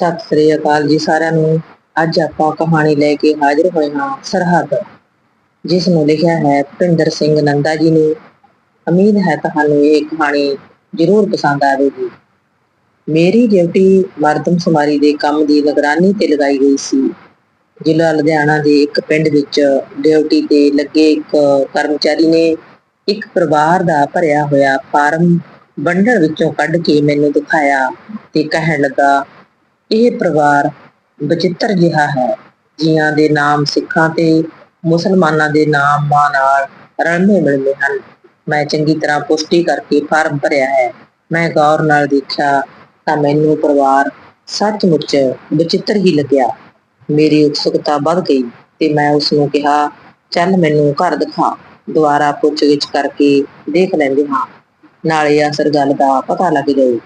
ਸਤਿ ਸ੍ਰੀ ਅਕਾਲ ਜੀ ਸਾਰਿਆਂ ਨੂੰ। ਅੱਜ ਆਪਾਂ ਕਹਾਣੀ ਲੈ ਕੇ ਹਾਜ਼ਰ ਹੋਏ ਹਾਂ ਸਰਹੱਦ, ਜਿਸ ਨੂੰ ਲਿਖਿਆ ਹੈ ਭਿੰਦਰ ਸਿੰਘ ਨੰਦਾ ਜੀ ਨੇ। ਉਮੀਦ ਹੈ ਤੁਹਾਨੂੰ ਇਹ ਕਹਾਣੀ ਜ਼ਰੂਰ ਪਸੰਦ ਆਵੇਗੀ। ਮੇਰੀ ਡਿਊਟੀ ਮਰਦਮ ਸੁਮਾਰੀ ਦੇ ਕੰਮ ਦੀ ਨਿਗਰਾਨੀ ਤੇ ਲਗਾਈ ਗਈ ਸੀ। ਜ਼ਿਲ੍ਹਾ ਲੁਧਿਆਣਾ ਦੇ ਇੱਕ ਪਿੰਡ ਵਿੱਚ ਡਿਊਟੀ ਤੇ ਲੱਗੇ ਇੱਕ ਕਰਮਚਾਰੀ ਨੇ ਇੱਕ ਪਰਿਵਾਰ ਦਾ ਭਰਿਆ ਹੋਇਆ ਫਾਰਮ ਬੰਡਲ ਵਿੱਚੋਂ ਕੱਢ ਕੇ ਮੈਨੂੰ ਦਿਖਾਇਆ ਤੇ ਕਹਿਣ ਲੱਗਾ ਇਹ ਪਰਿਵਾਰ ਬਚਿੱਤਰ ਜਿਹਾ ਹੈ। ਜੀਆਂ ਦੇ ਨਾਮ ਸਿੱਖਾਂ ਤੇ ਮੁਸਲਮਾਨਾਂ ਦੇ ਨਾਮ ਮਾਂ ਨਾਲ ਰਲਵੇਂ ਮਿਲਦੇ ਹਨ। ਮੈਂ ਚੰਗੀ ਤਰ੍ਹਾਂ ਪੁਸ਼ਟੀ ਕਰਕੇ ਫਾਰਮ ਭਰਿਆ ਹੈ। ਮੈਂ ਗੌਰ ਨਾਲ ਦੇਖਿਆ ਤਾਂ ਮੈਨੂੰ ਪਰਿਵਾਰ ਸੱਚਮੁੱਚ ਬਚਿੱਤਰ ਹੀ ਲੱਗਿਆ। ਮੇਰੀ ਉਤਸੁਕਤਾ ਵੱਧ ਗਈ ਤੇ ਮੈਂ ਉਸ ਨੂੰ ਕਿਹਾ, ਚੱਲ ਮੈਨੂੰ ਘਰ ਦਿਖਾ। ਦੁਬਾਰਾ ਪੁੱਛਗਿੱਛ ਕਰਕੇ ਦੇਖ ਲੈਂਦੇ ਹਾਂ। ਨਾਲੇ ਅਸਰ ਗੱਲ ਦਾ ਪਤਾ ਲੱਗ ਜਾਊ।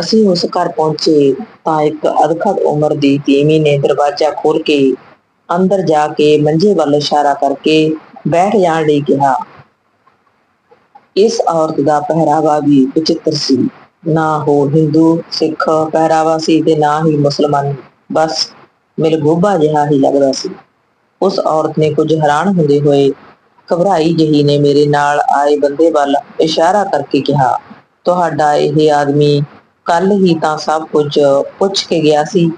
ਅਸੀਂ ਉਸ ਘਰ ਪਹੁੰਚੇ ਤਾਂ ਇੱਕ ਅਦਖੜ ਉਮਰ ਦੀ ਤੀਵੀਂ ਨੇ ਦਰਵਾਜ਼ਾ ਖੋਲ ਕੇ ਅੰਦਰ ਜਾ ਕੇ ਮੰਜੇ ਵੱਲ ਇਸ਼ਾਰਾ ਕਰਕੇ ਬੈਠ ਜਾਣ ਲਈ ਕਿਹਾ। ਇਸ ਔਰਤ ਦਾ ਪਹਿਰਾਵਾ ਵੀ ਵਿਚਿੱਤਰ ਸੀ। ਨਾ ਉਹ ਹਿੰਦੂ, ਸਿੱਖ ਪਹਿਰਾਵਾ ਸੀ ਤੇ ਨਾ ਹੀ ਮੁਸਲਮਾਨ। ਬਸ ਮਿਲਗੋਬਾ ਜਿਹਾ ਹੀ ਲੱਗਦਾ ਸੀ। ਉਸ ਔਰਤ ਨੇ ਕੁਝ ਹੈਰਾਨ ਹੁੰਦੇ ਹੋਏ ਘਬਰਾਈ ਜਿਹੀ ਨੇ ਮੇਰੇ ਨਾਲ ਆਏ ਬੰਦੇ ਵੱਲ ਇਸ਼ਾਰਾ ਕਰਕੇ ਕਿਹਾ, ਤੁਹਾਡਾ ਇਹ ਆਦਮੀ ਕੱਲ ਹੀ ਤਾਂ ਸਭ ਕੁਝ ਪੁੱਛ ਕੇ ਗਿਆ ਸੀ।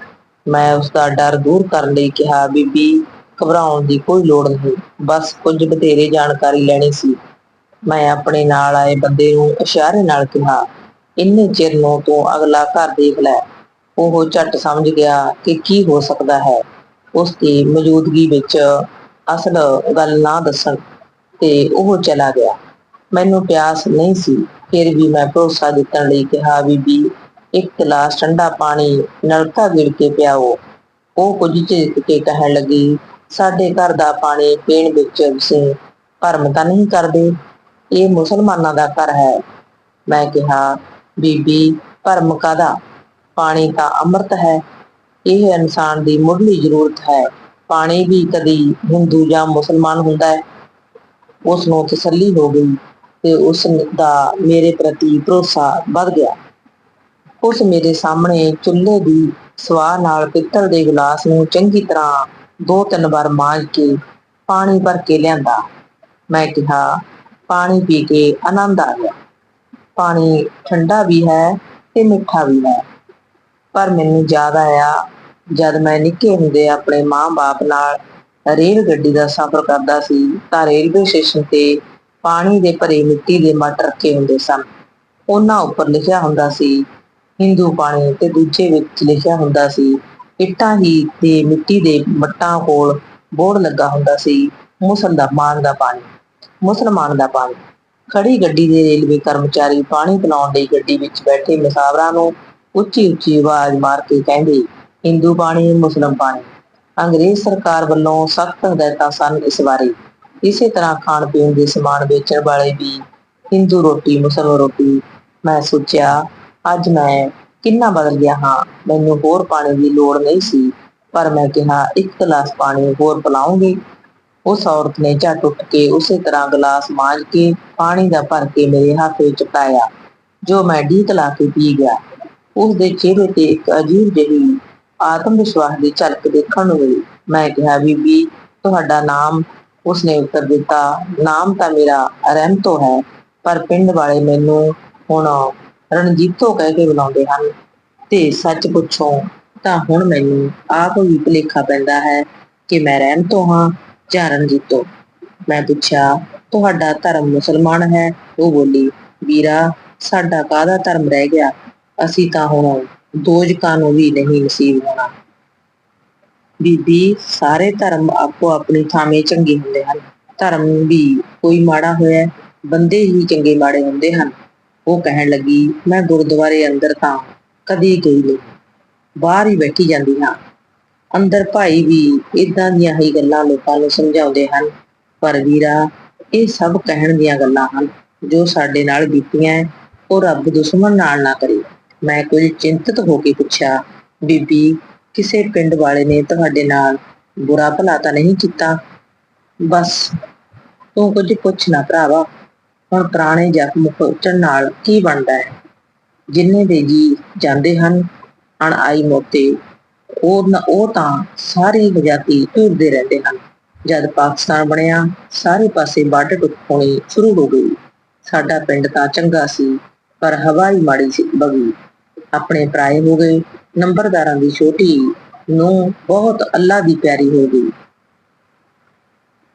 ਮੈਂ ਉਸ ਦਾ ਡਰ ਦੂਰ ਕਰਨ ਲਈ ਕਿਹਾ, ਬੀਬੀ, ਘਬਰਾਉਣ ਦੀ ਕੋਈ ਲੋੜ ਨਹੀਂ। ਬਸ ਕੁਝ ਬਥੇਰੇ ਜਾਣਕਾਰੀ ਲੈਣੀ ਸੀ। ਮੈਂ ਆਪਣੇ ਨਾਲ ਆਏ ਬੰਦੇ ਨੂੰ ਇਸ਼ਾਰੇ ਨਾਲ ਕਿਹਾ, ਇੰਨੇ ਚਿਰ ਨੂੰ ਤੂੰ ਅਗਲਾ ਘਰ ਦੇਖ ਲੈ। ਉਹ ਝਟ ਸਮਝ ਗਿਆ ਕਿ ਕੀ ਹੋ ਸਕਦਾ ਹੈ। ਉਸ ਦੀ ਮੌਜੂਦਗੀ ਵਿੱਚ ਅਸਲ ਗੱਲ ਨਾ ਦੱਸਣ ਤੇ ਉਹ ਚਲਾ ਗਿਆ। ਮੈਨੂੰ ਪਿਆਸ ਨਹੀਂ ਸੀ। ਫਿਰ ਵੀ ਮੈਂ ਭਰੋਸਾ ਜਿੱਤਣ ਲਈ ਕਿਹਾ, ਬੀਬੀ ਇੱਕ ਗਲਾਸ ਠੰਡਾ ਪਾਣੀ ਨਲਕਾ ਗਿੜ ਕੇ ਪਿਆਓ। ਉਹ ਕੁਝ ਝਿਜਕ ਕੇ ਕਹਿਣ ਲੱਗੀ, ਸਾਡੇ ਘਰ ਦਾ ਪਾਣੀ ਪੀਣ ਵਿੱਚ ਤੁਸੀਂ ਭਰਮ ਤਾਂ ਨਹੀਂ ਕਰਦੇ? ਇਹ ਮੁਸਲਮਾਨਾਂ ਦਾ ਘਰ ਹੈ। ਮੈਂ ਕਿਹਾ, ਬੀਬੀ, ਭਰਮ ਕਾਦਾ ਪਾਣੀ ਤਾਂ ਅੰਮ੍ਰਿਤ ਹੈ। ਇਹ ਇਨਸਾਨ ਦੀ ਮੁੱਢਲੀ ਜ਼ਰੂਰਤ ਹੈ। ਪਾਣੀ ਵੀ ਕਦੀ ਹਿੰਦੂ ਜਾਂ ਮੁਸਲਮਾਨ ਹੁੰਦਾ ਹੈ। ਉਸ ਨੂੰ ਤਸੱਲੀ ਹੋ ਗਈ ਤੇ ਉਸ ਦਾ ਮੇਰੇ ਪ੍ਰਤੀ ਭਰੋਸਾ ਵੱਧ ਗਿਆ। ਉਸ ਮੇਰੇ ਸਾਹਮਣੇ ਚੁੱਲ੍ਹੇ ਦੀ ਸਵਾਹ ਨਾਲ ਪਿੱਤਲ ਦੇ ਗਲਾਸ ਨੂੰ ਚੰਗੀ ਤਰ੍ਹਾਂ ਦੋ ਤਿੰਨ ਵਾਰ ਮਾਂਜ ਕੇ ਪਾਣੀ ਭਰ ਕੇ ਲਿਆਂਦਾ। ਮੈਂ ਕਿਹਾ, ਪਾਣੀ ਪੀ ਕੇ ਆਨੰਦ ਆ ਗਿਆ। ਪਾਣੀ ਠੰਡਾ ਵੀ ਹੈ ਤੇ ਮਿੱਠਾ ਵੀ ਹੈ। ਪਰ ਮੈਨੂੰ ਯਾਦ ਆਇਆ, ਜਦ ਮੈਂ ਨਿੱਕੇ ਹੁੰਦੇ ਆਪਣੇ ਮਾਂ-ਬਾਪ ਨਾਲ ਰੇਲ ਗੱਡੀ ਦਾ ਸਫ਼ਰ ਕਰਦਾ ਸੀ, ਤਾਂ ਰੇਲਵੇ ਸਟੇਸ਼ਨ ਤੇ ਪਾਣੀ ਦੇ ਭਰੇ ਮਿੱਟੀ ਦੇ ਮਟ ਰੱਖੇ ਹੁੰਦੇ ਸਨ। ਉਹਨਾਂ ਉੱਪਰ ਲਿਖਿਆ ਹੁੰਦਾ ਸੀ ਹਿੰਦੂ ਪਾਣੀ ਤੇ ਦੂਜੇ ਵਿੱਚ ਲਿਖਿਆ ਹੁੰਦਾ ਸੀ, ਇੱਟਾਂ ਹੀ ਤੇ ਮਿੱਟੀ ਦੇ ਮੱਟਾਂ ਕੋਲ ਬੋਰਡ ਲੱਗਾ ਹੁੰਦਾ ਸੀ, ਮੁਸਲਮਾਨ ਦਾ ਪਾਣੀ ਮੁਸਲਮਾਨ ਦਾ ਪਾਣੀ ਖੜੀ ਗੱਡੀ ਦੇ ਰੇਲਵੇ ਕਰਮਚਾਰੀ ਪਾਣੀ ਪਿਲਾਉਣ ਲਈ ਗੱਡੀ ਵਿੱਚ ਬੈਠੇ ਮੁਸਾਫਰਾਂ ਨੂੰ ਉੱਚੀ ਉੱਚੀ ਆਵਾਜ਼ ਮਾਰ ਕੇ ਕਹਿੰਦੇ, ਹਿੰਦੂ ਪਾਣੀ ਮੁਸਲਮ ਪਾਣੀ ਅੰਗਰੇਜ਼ ਸਰਕਾਰ ਵੱਲੋਂ ਸਖਤ ਹਦਾਇਤਾਂ ਸਨ ਇਸ ਬਾਰੇ। ਇਸੇ ਤਰ੍ਹਾਂ ਖਾਣ ਪੀਣ ਦੇ ਸਮਾਨ ਵੇਚਣ ਵਾਲੇ ਵੀ, ਹਿੰਦੂ ਰੋਟੀ, ਮੁਸਲਮਾਨ ਰੋਟੀ। ਮੈਂ ਸੋਚਿਆ ਅੱਜ ਮੈਂ ਕਿੰਨਾ ਬਦਲ ਗਿਆ ਹਾਂ, ਮੈਨੂੰ ਹੋਰ ਪਾਣੀ ਦੀ ਲੋੜ ਨਹੀਂ ਸੀ, ਪਰ ਮੈਂ ਕਿਹਾ, ਇੱਕ ਗਲਾਸ ਪਾਣੀ ਹੋਰ ਪਿਲਾਉਂਗੀ। ਉਸ ਔਰਤ ਨੇ ਝਟ ਉੱਠ ਕੇ ਉਸੇ ਤਰ੍ਹਾਂ ਗਲਾਸ ਮਾਂਜ ਕੇ ਪਾਣੀ ਦਾ ਭਰ ਕੇ ਮੇਰੇ ਹੱਥ ਵਿੱਚ ਪਾਇਆ, ਜੋ ਮੈਂ ਢੀਕ ਲਾ ਕੇ ਪੀ ਗਿਆ। ਉਸ ਦੇ ਚਿਹਰੇ ਤੇ ਇੱਕ ਅਜੀਬ ਜਿਹੀ ਆਤਮ ਵਿਸ਼ਵਾਸ ਦੀ ਝਲਕ ਦੇਖਣ ਨੂੰ ਮਿਲੀ। ਮੈਂ ਕਿਹਾ, ਬੀਬੀ, ਤੁਹਾਡਾ ਨਾਮ ਉਸਨੇ ਉੱਤਰ ਦਿੱਤਾ। ਨਾਮ ਤਾਂ ਮੇਰਾ ਰਹਿਮਤੋ ਹੈ, ਪਰ ਪਿੰਡ ਵਾਲੇ ਮੈਨੂੰ ਹੁਣ ਰਣਜੀਤੋ ਕਹਿ ਕੇ ਬੁਲਾਉਂਦੇ ਹਨ। ਤੇ ਸੱਚ ਪੁੱਛੋ, ਤਾਂ ਹੁਣ ਮੈਨੂੰ ਆਪ ਵੀ ਭੁਲੇਖਾ ਪੈਂਦਾ ਹੈ ਕਿ ਮੈਂ ਰਹਿਣ ਤੋਂ ਹਾਂ ਜਾਂ ਰਣਜੀਤੋ ਮੈਂ ਪੁੱਛਿਆ, ਤੁਹਾਡਾ ਧਰਮ ਮੁਸਲਮਾਨ ਹੈ? ਉਹ ਬੋਲੀ, ਵੀਰਾ, ਸਾਡਾ ਕਾਹਦਾ ਧਰਮ ਰਹਿ ਗਿਆ? ਅਸੀਂ ਤਾਂ ਹੁਣ ਦੋਜਕਾਂ ਨੂੰ ਵੀ ਨਹੀਂ ਨਸੀਬ ਹੋਣਾ। ਬੀਬੀ, ਸਾਰੇ ਧਰਮ ਆਪੋ ਆਪਣੀ ਥਾਵੇਂ ਚੰਗੇ ਹੁੰਦੇ ਹਨ। ਧਰਮ ਵੀ ਕੋਈ ਮਾੜਾ ਹੋਇਆ, ਬੰਦੇ ਹੀ ਚੰਗੇ ਮਾੜੇ ਹੁੰਦੇ ਹਨ। ਉਹ ਕਹਿਣ ਲੱਗੀ, ਮੈਂ ਗੁਰਦੁਆਰੇ ਅੰਦਰ ਤਾਂ ਕਦੀ ਗਈ ਨਹੀਂ। ਬਾਹਰ ਹੀ ਬੈਠੀ ਜਾਂਦੀ ਹਾਂ। ਅੰਦਰ ਭਾਈ ਵੀ ਇਦਾਂ ਦੀਆਂ ਹੀ ਗੱਲਾਂ ਲੋਕਾਂ ਨੂੰ ਸਮਝਾਉਂਦੇ ਹਨ। ਪਰ ਵੀਰਾ, ਇਹ ਸਭ ਕਹਿਣ ਦੀਆਂ ਗੱਲਾਂ ਹਨ, ਜੋ ਸਾਡੇ ਨਾਲ ਬੀਤੀਆਂ ਉਹ ਰੱਬ ਦੁਸ਼ਮਣ ਨਾਲ ਨਾ ਕਰੇ। ਮੈਂ ਕੁਝ ਚਿੰਤਤ ਹੋ ਕੇ ਪੁੱਛਿਆ, ਬੀਬੀ, ਕਿਸੇ ਪਿੰਡ ਵਾਲੇ ਨੇ ਤੁਹਾਡੇ ਨਾਲ ਬੁਰਾ ਭਲਾ ਤਾਂ ਨਹੀਂ ਕੀਤਾ? ਬਸ, ਤੂੰ ਕੁਝ ਪੁੱਛ ਨਾ ਭਰਾਵਾ। ਹੁਣ ਪੁਰਾਣੇ ਜ਼ਖਮ ਖੋਚਣ ਨਾਲ ਕੀ ਬਣਦਾ ਹੈ? ਜਿੰਨੇ ਦੇ ਜੀ ਜਾਂਦੇ ਹਨ ਅਣਆਈ ਮੌਤੇ, ਉਹ ਉਹ ਤਾਂ ਸਾਰੇ ਆਜ਼ਾਦੀ ਢੂੰਡਦੇ ਰਹਿੰਦੇ ਹਨ। ਜਦ ਪਾਕਿਸਤਾਨ ਬਣਿਆ, ਸਾਰੇ ਪਾਸੇ ਵੱਢ ਟੁੱਕ ਹੋਣੀ ਸ਼ੁਰੂ ਹੋ ਗਈ। ਸਾਡਾ ਪਿੰਡ ਤਾਂ ਚੰਗਾ ਸੀ, ਪਰ ਹਵਾ ਹੀ ਮਾੜੀ ਸੀ, ਬਗੀ। ਆਪਣੇ ਪਰਾਏ ਹੋ ਗਏ, ਨੰਬਰਦਾਰਾਂ ਦੀ ਛੋਟੀ ਨੂੰ ਬਹੁਤ ਅੱਲਾ ਦੀ ਪਿਆਰੀ ਹੋ ਗਈ।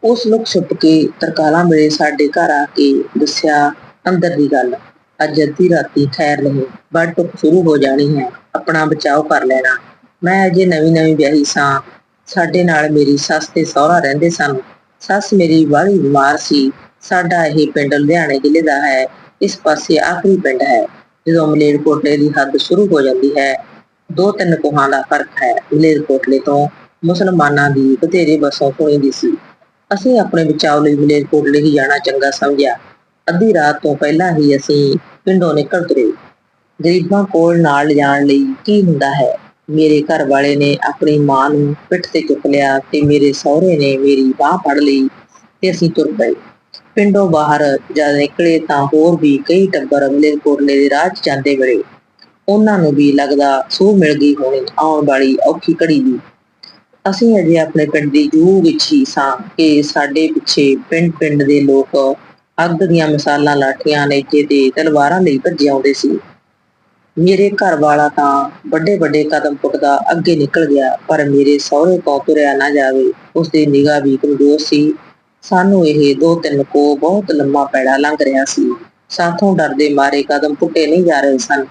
ਉਸ ਨੂੰ ਛੁੱਪ ਕੇ ਤਰਕਾਲਾਂ ਵੇਲੇ ਸਾਡੇ ਘਰ ਆ ਕੇ ਦੱਸਿਆ, ਅੰਦਰ ਦੀ ਗੱਲ, ਅੱਜ ਅੱਧੀ ਰਾਤੀ ਖੈਰ ਨਹੀਂ ਵੱਢ ਟੁੱਕ ਸ਼ੁਰੂ ਹੋ ਜਾਣੀ ਹੈ, ਆਪਣਾ ਬਚਾਓ ਕਰ ਲੈਣਾ। ਮੈਂ ਅਜੇ ਨਵੀਂ ਨਵੀਂ ਵਿਆਹੀ ਸਾਂ, ਸਾਡੇ ਨਾਲ ਮੇਰੀ ਸੱਸ ਤੇ ਸਹੁਰਾ ਰਹਿੰਦੇ ਸਨ। ਸੱਸ ਮੇਰੀ ਵਾਲੀ ਬਿਮਾਰ ਸੀ, ਸਾਡਾ ਇਹ ਪਿੰਡ ਲੁਧਿਆਣੇ ਜ਼ਿਲ੍ਹੇ ਦਾ ਹੈ, ਇਸ ਪਾਸੇ ਆਖਰੀ ਪਿੰਡ ਹੈ, ਜਦੋਂ ਮਲੇਰਕੋਟਲੇ ਦੀ ਹੱਦ ਸ਼ੁਰੂ ਹੋ ਜਾਂਦੀ ਹੈ ਦੋ ਤਿੰਨ ਕੋਹਾਂ ਦਾ ਫ਼ਰਕ ਹੈ, ਮਲੇਰਕੋਟਲੇ ਤੋਂ ਮੁਸਲਮਾਨਾਂ ਦੀ ਬਥੇਰੇ ਬਸੋਂ ਹੋਈਂਦੀ ਸੀ। ਅਸੀਂ ਆਪਣੇ ਬਚਾਓ ਲਈ ਮਲੇਰਕੋਟਲੇ ਹੀ ਜਾਣਾ ਚੰਗਾ ਸਮਝਿਆ। ਅੱਧੀ ਰਾਤ ਤੋਂ ਪਹਿਲਾਂ ਹੀ ਅਸੀਂ ਪਿੰਡੋਂ ਨਿਕਲ ਤੁਰੇ। ਗਰੀਬਾਂ ਕੋਲ ਨਾਲ ਜਾਣ ਲਈ ਕੀ ਹੁੰਦਾ ਹੈ? ਮੇਰੇ ਘਰ ਵਾਲੇ ਨੇ ਆਪਣੀ ਮਾਂ ਨੂੰ ਪਿੱਠ ਤੇ ਚੁੱਕ ਲਿਆ ਤੇ ਮੇਰੇ ਸਹੁਰੇ ਨੇ ਮੇਰੀ ਬਾਹ ਫੜ ਲਈ ਤੇ ਅਸੀਂ ਤੁਰ ਪਏ। ਪਿੰਡੋਂ ਬਾਹਰ ਜਦ ਨਿਕਲੇ ਤਾਂ ਹੋਰ ਵੀ ਕਈ ਟੱਬਰ ਮਲੇਰਕੋਟਲੇ ਦੇ ਰਾਹ 'ਚ ਜਾਂਦੇ ਵੇਲੇ ਉਹਨਾਂ ਨੂੰ ਵੀ ਲੱਗਦਾ ਸੂਹ ਮਿਲ ਗਈ ਹੋਣੀ, ਆਉਣ ਵਾਲੀ ਔਖੀ ਘੜੀ ਦੀ ਅਸੀਂ ਅਜੇ ਆਪਣੇ ਪਿੰਡ ਦੀ ਜੂਹ ਵਿੱਚ ਹੀ ਸਾਂ ਕਿ ਸਾਡੇ ਪਿੱਛੇ ਪਿੰਡ ਪਿੰਡ ਦੇ ਲੋਕ ਅੱਗ ਦੀਆਂ ਮਸਾਲਾਂ ਲਾਠੀਆਂ ਨੇਜੇ ਤੇ ਤਲਵਾਰਾਂ ਲਈ ਭੱਜੇ ਆਉਂਦੇ ਸੀ। ਮੇਰੇ ਘਰ ਵਾਲਾ ਤਾਂ ਵੱਡੇ ਵੱਡੇ ਕਦਮ ਪੁੱਟਦਾ ਅੱਗੇ ਨਿਕਲ ਗਿਆ, ਪਰ ਮੇਰੇ ਸਹੁਰੇ ਤੋਂ ਤੁਰਿਆ ਨਾ ਜਾਵੇ। ਉਸ ਦੀ ਨਿਗਾਹ ਵੀ ਕਮਜ਼ੋਰ ਸੀ। ਸਾਨੂੰ ਇਹ ਦੋ ਤਿੰਨ ਕੋ ਬਹੁਤ ਲੰਮਾ ਪੈੜਾ ਲੰਘ ਰਿਹਾ ਸੀ। ਸਾਥੋਂ ਡਰਦੇ ਮਾਰੇ ਕਦਮ ਪੁੱਟੇ ਨਹੀਂ ਜਾ ਰਹੇ ਸਨ।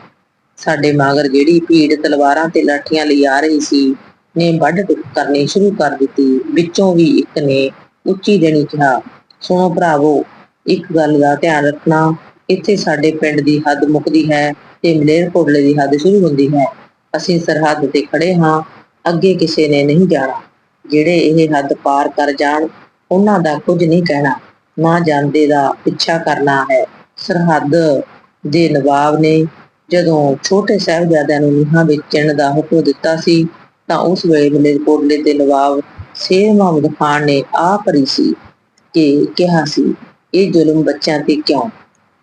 ਸਾਡੇ ਮਾਗਰ ਜਿਹੜੀ ਭੀੜ ਤਲਵਾਰਾਂ ਤੇ ਲਾਠੀਆਂ ਲਈ ਆ ਰਹੀ ਸੀ ਨੇ ਵੱਢ ਕਰਨੀ ਸ਼ੁਰੂ ਕਰ ਦਿੱਤੀ। ਵਿੱਚੋਂ ਵੀ ਇੱਕ ਨੇ ਉੱਚੀ ਦੇਣੀ ਕਿਹਾ, ਸੁਣੋ ਭਰਾਵੋ, ਇੱਕ ਗੱਲ ਦਾ ਧਿਆਨ ਰੱਖਣਾ, ਇੱਥੇ ਸਾਡੇ ਪਿੰਡ ਦੀ ਹੱਦ ਮੁੱਕਦੀ ਹੈ ਤੇ ਮਲੇਰਕੋਟਲੇ ਦੀ ਹੱਦ ਸ਼ੁਰੂ ਹੁੰਦੀ ਹੈ। ਅਸੀਂ ਸਰਹੱਦ ਤੇ ਖੜੇ ਹਾਂ, ਅੱਗੇ ਕਿਸੇ ਨੇ ਨਹੀਂ ਜਾਣਾ। ਜਿਹੜੇ ਇਹ ਹੱਦ ਪਾਰ ਕਰ ਜਾਣ, ਉਹਨਾਂ ਦਾ ਕੁਝ ਨਹੀਂ ਕਹਿਣਾ, ਨਾ ਜਾਂਦੇ ਦਾ ਪਿੱਛਾ ਕਰਨਾ ਹੈ। ਸਰਹੱਦ ਦੇ ਨਵਾਬ ਨੇ ਜਦੋਂ ਛੋਟੇ ਸਾਹਿਬਜ਼ਾਦਿਆਂ ਨੂੰ ਨੀਹਾਂ ਵਿੱਚ ਚਿਣ ਦਾ ਹੁਕਮ ਦਿੱਤਾ ਸੀ ਤਾਂ ਉਸ ਵੇਲੇ ਮਲੇਰਕੋਟਲੇ ਦੇ ਨਵਾਬ ਸ਼ੇਰ ਮੁਹੰਮਦ ਖਾਨ ਨੇ ਆ ਭਰੀ ਸੀ ਕਿ ਕਿਹਾ ਸੀ, ਇਹ ਜ਼ੁਲਮ ਬੱਚਿਆਂ ਤੇ ਕਿਉਂ?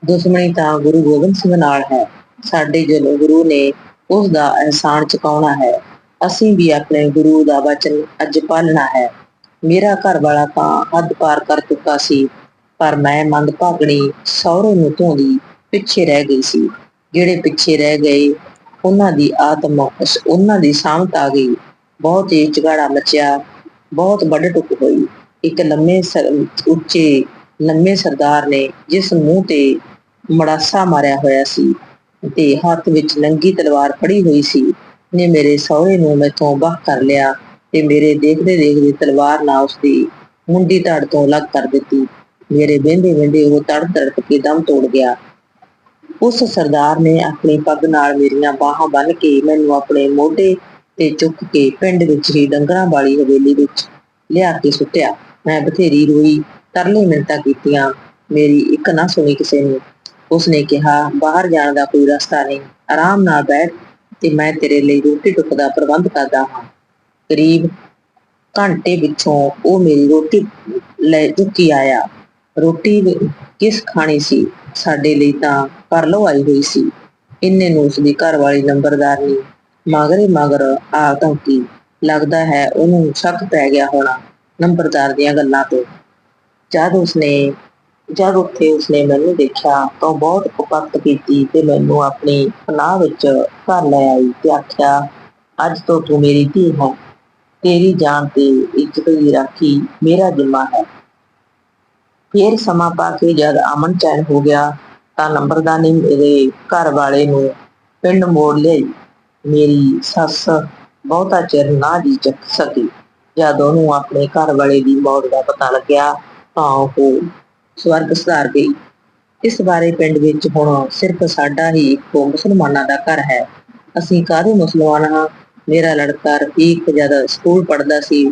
ਦੁਸ਼ਮਣੀ ਤਾਂ ਗੁਰੂ ਗੋਬਿੰਦ ਸਿੰਘ ਨਾਲ ਹੈ। ਸਾਡੇ ਜਦੋਂ ਗੁਰੂ ਨੇ ਉਸ ਦਾ ਅਹਿਸਾਨ ਚੁਕਾਉਣਾ ਹੈ, ਅਸੀਂ ਵੀ ਆਪਣੇ ਗੁਰੂ ਦਾ ਵਚਨ ਅੱਜ ਪਾਲਣਾ ਹੈ। ਮੇਰਾ ਘਰ ਵਾਲਾ ਤਾਂ ਹੱਦ ਪਾਰ ਕਰ ਚੁੱਕਾ ਸੀ, ਪਰ ਮੈਂ ਮੰਦਭਾਗਣੀ ਸਹੁਰੇ ਨੂੰ ਧੋਂਦੀ ਪਿੱਛੇ ਰਹਿ ਗਈ ਸੀ। ਜਿਹੜੇ ਪਿੱਛੇ ਰਹਿ ਗਏ ਉਹਨਾਂ ਦੀ ਆਤਮਾ ਉਹਨਾਂ ਦੀ ਸਾਮਤ ਆ ਗਈ। ਬਹੁਤ ਹੀ ਝਗੜਾ ਮਚਿਆ। ਬਹੁਤ ਵੱਡ ਟੁੱਕ ਹੋਈ। ਇੱਕ ਲੰਮੇ ਉੱਚੇ, ਲੰਮੇ ਸਰਦਾਰ ਨੇ ਜਿਸ ਮੂੰਹ ਤੇ ਮੜਾਸਾ ਮਾਰਿਆ ਹੋਇਆ ਸੀ ਤੇ ਹੱਥ ਵਿੱਚ ਨੰਗੀ ਤਲਵਾਰ ਫੜੀ ਹੋਈ ਸੀ, ਨੇ ਮੇਰੇ ਸਹੁਰੇ ਨੂੰ ਮੈਥੋਂ ਬਾਹ ਕਰ ਲਿਆ ਤੇ ਮੇਰੇ ਦੇਖਦੇ ਦੇਖਦੇ ਤਲਵਾਰ ਨਾਲ ਉਸਦੀ ਮੁੰਡੀ ਧੜ ਤੋਂ ਅਲੱਗ ਕਰ ਦਿੱਤੀ। ਮੇਰੇ ਵਹਿੰਦੇ ਵਹਿੰਦੇ ਉਹ ਤੜ ਤੜਪ ਕੇ ਦਮ ਤੋੜ ਗਿਆ। ਉਸ ਸਰਦਾਰ ਨੇ ਆਪਣੀ ਪੱਗ ਨਾਲ ਮੇਰੀਆਂ ਬਾਹਾਂ ਬੰਨ ਕੇ ਮੈਨੂੰ ਆਪਣੇ ਮੋਢੇ ਤੇ ਚੁੱਕ ਕੇ ਪਿੰਡ ਵਿੱਚ ਹੀ ਡੰਗਰਾਂ ਵਾਲੀ ਹਵੇਲੀ ਵਿੱਚ ਲਿਆ ਕੇ ਸੁੱਟਿਆ। ਮੈਂ ਬਥੇਰੀ ਰੋਈ, ਤਰਲੇ ਮਿੰਤਾਂ ਕੀਤੀਆਂ, ਮੇਰੀ ਇੱਕ ਨਾ ਸੁਣੀ ਕਿਸੇ ਨੇ। ਉਸਨੇ ਕਿਹਾ, ਬਾਹਰ ਜਾਣ ਦਾ ਕੋਈ ਰਸਤਾ ਨਹੀਂ। ਆਰਾਮ ਨਾਲ ਬੈਠ ਤੇ ਮੈਂ ਤੇਰੇ ਲਈ ਰੋਟੀ ਟੁੱਕ ਦਾ ਪ੍ਰਬੰਧ ਕਰਦਾ ਹਾਂ। ਕਰੀਬ ਘੰਟੇ ਵਿੱਚੋਂ ਉਹ ਮੇਰੀ ਰੋਟੀ ਲੈ ਚੁੱਕੀ ਆਇਆ। ਰੋਟੀ ਕਿਸ ਖਾਣੀ ਸੀ ਸਾਡੇ ਲਈ ਤਾਂ ਕਰ ਆਈ ਹੋਈ ਸੀ। ਇੰਨੇ ਨੂੰ ਉਸਦੀ ਘਰ ਵਾਲੀ ਨੰਬਰਦਾਰਨੀ ਮਗਰੇ ਮਗਰ ਆ ਧਮਕੀ। ਲੱਗਦਾ ਹੈ ਉਹਨੂੰ ਸ਼ੱਕ ਪੈ ਗਿਆ ਹੋਣਾ ਨੰਬਰਦਾਰ ਦੀਆਂ ਗੱਲਾਂ ਤੋਂ। ਜਦ ਉਸਨੇ, ਜਦ ਉੱਥੇ ਉਸਨੇ ਮੈਨੂੰ ਦੇਖਿਆ ਤਾਂ ਬਹੁਤ ਕੁਪੱਤ ਕੀਤੀ ਤੇ ਮੈਨੂੰ ਆਪਣੀ ਪਨਾਹ ਵਿੱਚ ਘਰ ਲੈ ਆਈ ਤੇ ਆਖਿਆ, ਅੱਜ ਤੋਂ ਤੂੰ ਮੇਰੀ ਧੀ ਹੈ। ਤੇਰੀ ਜਾਨ ਤੇ ਇੱਜ਼ਤ ਦੀ ਰਾਖੀ ਮੇਰਾ ਜ਼ਿੰਮਾ ਹੈ। ਫਿਰ ਸਮਾਂ ਪਾ ਕੇ ਜਦ ਅਮਨ ਚੈਨ ਹੋ ਗਿਆ ਤਾਂ ਨੰਬਰਦਾਨੀ ਮੇਰੇ ਘਰ ਵਾਲੇ ਨੂੰ ਪਿੰਡ ਮੋੜ ਲਈ ਮੇਰੀ ਸੱਸ ਬਹੁਤਾ ਚਿਰ ਨਾ ਜੀ ਚੱਕ ਸਕੀ। ਜਦ ਉਹਨੂੰ ਆਪਣੇ ਘਰ ਵਾਲੇ ਦੀ ਮੌਤ ਦਾ ਪਤਾ ਲੱਗਿਆ ਤਾਂ ਉਹ ਸਵਰਗ ਸਿਧਾਰ ਗਈ। ਇਸ ਬਾਰੇ ਪਿੰਡ ਵਿੱਚ ਹੁਣ ਸਿਰਫ ਸਾਡਾ ਹੀ ਇੱਕੋ ਮੁਸਲਮਾਨਾਂ ਦਾ ਘਰ ਹੈ। ਅਸੀਂ ਕਾਹਦੇ ਮੁਸਲਮਾਨ ਹਾਂ? ਮੇਰਾ ਲੜਕਾ ਰਫੀਕ ਜਦ ਸਕੂਲ ਪੜ੍ਹਦਾ ਸੀ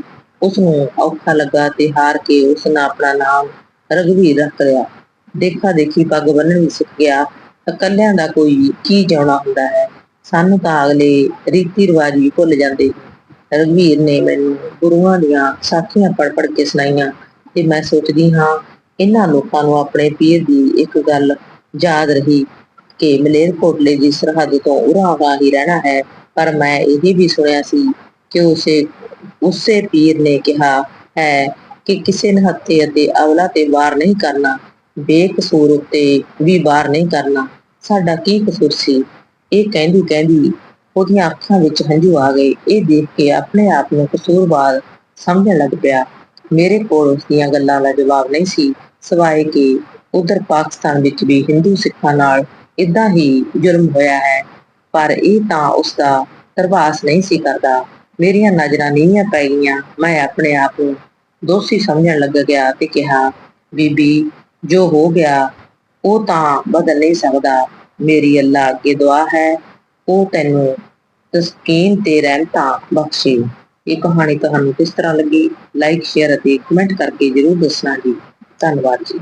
ਉਸ ਨੂੰ ਔਖਾ ਲੱਗਾ ਤੇ ਹਾਰ ਕੇ ਉਸ ਨੇ ਆਪਣਾ ਨਾਮ ਰਘਵੀਰ ਰੱਖ ਲਿਆ। ਦੇਖਾ ਦੇਖੀ ਪੱਗ ਬੰਨ੍ਹਣੀ ਸਿੱਖ ਗਿਆ ਇਕੱਲਿਆਂ ਦਾ ਕੋਈ ਕੀ ਜਾਣਾ ਹੁੰਦਾ ਹੈ? ਸਾਨੂੰ ਤਾਂ ਅਗਲੇ ਰੀਤੀ ਰਿਵਾਜ ਵੀ ਭੁੱਲ ਜਾਂਦੇ ਰਘਵੀਰ ਨੇ ਮੈਨੂੰ ਗੁਰੂਆਂ ਦੀਆਂ ਸਾਖੀਆਂ ਪੜ੍ਹ ਪੜ੍ਹ ਕੇ ਸੁਣਾਈਆਂ ਤੇ ਮੈਂ ਸੋਚਦੀ ਹਾਂ ਇਹਨਾਂ ਲੋਕਾਂ ਨੂੰ ਆਪਣੇ ਪੀਰ ਦੀ ਇੱਕ ਗੱਲ ਯਾਦ ਰਹੀ ਕਿ ਮਲੇਰਕੋਟਲੇ ਦੀ ਸਰਹੱਦ ਤੋਂ ਉਰਾਵਾ ਹੀ ਰਹਿਣਾ ਹੈ, ਪਰ ਮੈਂ ਇਹ ਵੀ ਸੁਣਿਆ ਸੀ ਕਿ ਉਸੇ ਉਸੇ ਪੀਰ ਨੇ ਕਿਹਾ ਹੈ ਕਿ ਕਿਸੇ ਨਿਹੱਥੇ ਅਤੇ ਅਵਲਾ ਤੇ ਵਾਰ ਨਹੀਂ ਕਰਨਾ, ਬੇਕਸੂਰ ਉੱਤੇ ਵੀ ਵਾਰ ਨਹੀਂ ਕਰਨਾ। ਸਾਡਾ ਕੀ ਕਸੂਰ ਸੀ? ਇਹ ਕਹਿੰਦੀ ਕਹਿੰਦੀ ਉਹਦੀਆਂ ਅੱਖਾਂ ਵਿੱਚ ਹੰਝੂ ਆ ਗਏ। ਇਹ ਦੇਖ ਕੇ ਆਪਣੇ ਆਪ ਨੂੰ ਕਸੂਰਵਾਰ ਸਮਝਣ ਲੱਗ ਪਿਆ। ਮੇਰੇ ਕੋਲ ਉਸ ਦੀਆਂ ਗੱਲਾਂ ਦਾ ਜਵਾਬ ਨਹੀਂ ਸੀ, ਸਵਾਏ ਕਿ ਉਧਰ ਪਾਕਿਸਤਾਨ ਵਿੱਚ ਵੀ ਹਿੰਦੂ ਸਿੱਖਾਂ ਨਾਲ ਇਦਾਂ ਹੀ ਜ਼ੁਲਮ ਹੋਇਆ ਹੈ। ਪਰ ਇਹ ਤਾਂ ਉਸ ਦਾ ਧਰਵਾਸ ਨਹੀਂ ਸੀ ਕਰਦਾ। ਮੇਰੀਆਂ ਨਜ਼ਰਾਂ ਨੀਵੀਆਂ ਪੈ ਗਈਆਂ। ਮੈਂ ਆਪਣੇ ਆਪ ਨੂੰ ਦੋਸ਼ੀ ਸਮਝਣ ਲੱਗ ਗਿਆ ਤੇ ਕਿਹਾ, ਬੀਬੀ, ਜੋ ਹੋ ਗਿਆ, ਉਹ ਤਾਂ ਬਦਲ ਨਹੀਂ ਸਕਦਾ। ਮੇਰੀ ਅੱਲਾ ਅੱਗੇ ਦੁਆ ਹੈ, ਉਹ ਤੈਨੂੰ ਤਸਕੀਨ ਤੇ ਰਹਿਮਤਾਂ ਬਖਸ਼ੇ। ਇਹ ਕਹਾਣੀ ਤੁਹਾਨੂੰ ਕਿਸ ਤਰ੍ਹਾਂ ਲੱਗੀ? ਲਾਈਕ ਸ਼ੇਅਰ ਅਤੇ ਕਮੈਂਟ ਕਰਕੇ ਜਰੂਰ ਦੱਸਣਾ ਜੀ। ਧੰਨਵਾਦ ਜੀ।